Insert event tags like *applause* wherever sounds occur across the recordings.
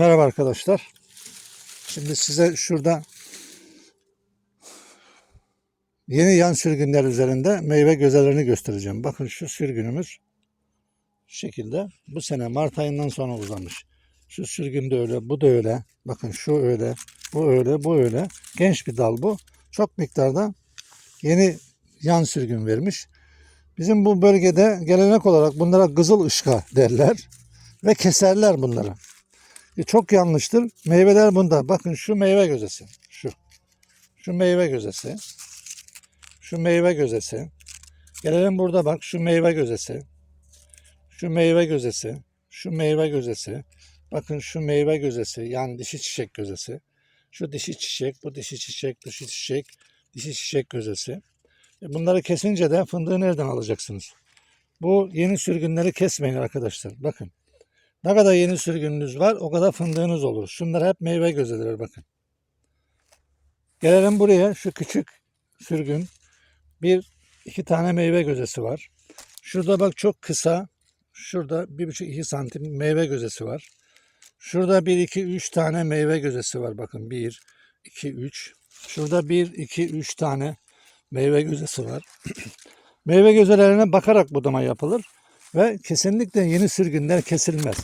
Merhaba arkadaşlar. Şimdi size şurada yeni yan sürgünler üzerinde meyve gözelerini göstereceğim. Bakın şu sürgünümüz şu şekilde bu sene Mart ayından sonra uzamış. Şu sürgün de öyle, bu da öyle. Bakın şu öyle, bu öyle, bu öyle. Genç bir dal bu. Çok miktarda yeni yan sürgün vermiş. Bizim bu bölgede gelenek olarak bunlara kızıl ışka derler ve keserler bunları. E, çok yanlıştır. Meyveler bunda. Bakın şu meyve gözesi. Şu. Şu meyve gözesi. Şu meyve gözesi. Gelelim burada bak şu meyve gözesi. Şu meyve gözesi. Şu meyve gözesi. Bakın şu meyve gözesi. Yani dişi çiçek gözesi. Şu dişi çiçek, bu dişi çiçek, dişi çiçek, dişi çiçek gözesi. E, Bunları kesince de fındığı nereden alacaksınız? Bu yeni sürgünleri kesmeyin arkadaşlar. Bakın. Ne kadar yeni sürgününüz var o kadar fındığınız olur. Şunlar hep meyve gözüdür bakın. Gelelim buraya şu küçük sürgün. Bir iki tane meyve gözesi var. Şurada bak çok kısa. Şurada bir buçuk iki santim meyve gözesi var. Şurada bir iki üç tane meyve gözesi var. Bakın bir iki üç. Şurada bir iki üç tane meyve gözesi var. *clears throat* meyve gözelerine bakarak budama yapılır ve kesinlikle yeni sürgünler kesilmez.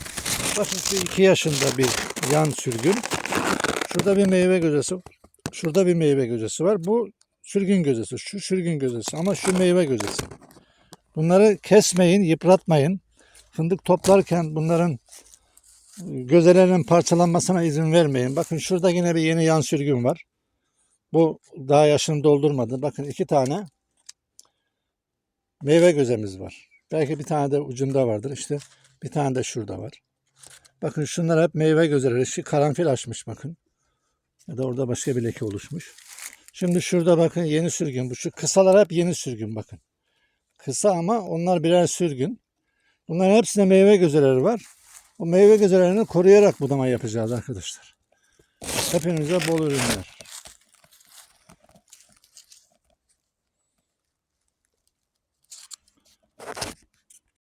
Bakın şu iki yaşında bir yan sürgün. Şurada bir meyve gözesi, şurada bir meyve gözesi var. Bu sürgün gözesi, şu sürgün gözesi ama şu meyve gözesi. Bunları kesmeyin, yıpratmayın. Fındık toplarken bunların gözelerinin parçalanmasına izin vermeyin. Bakın şurada yine bir yeni yan sürgün var. Bu daha yaşını doldurmadı. Bakın iki tane meyve gözemiz var. Belki bir tane de ucunda vardır. İşte bir tane de şurada var. Bakın şunlar hep meyve gözeleri. Şu karanfil açmış bakın. Ya da orada başka bir leke oluşmuş. Şimdi şurada bakın yeni sürgün. Bu şu kısalar hep yeni sürgün bakın. Kısa ama onlar birer sürgün. Bunların hepsinde meyve gözeleri var. O meyve gözelerini koruyarak budama yapacağız arkadaşlar. Hepinize bol ürünler.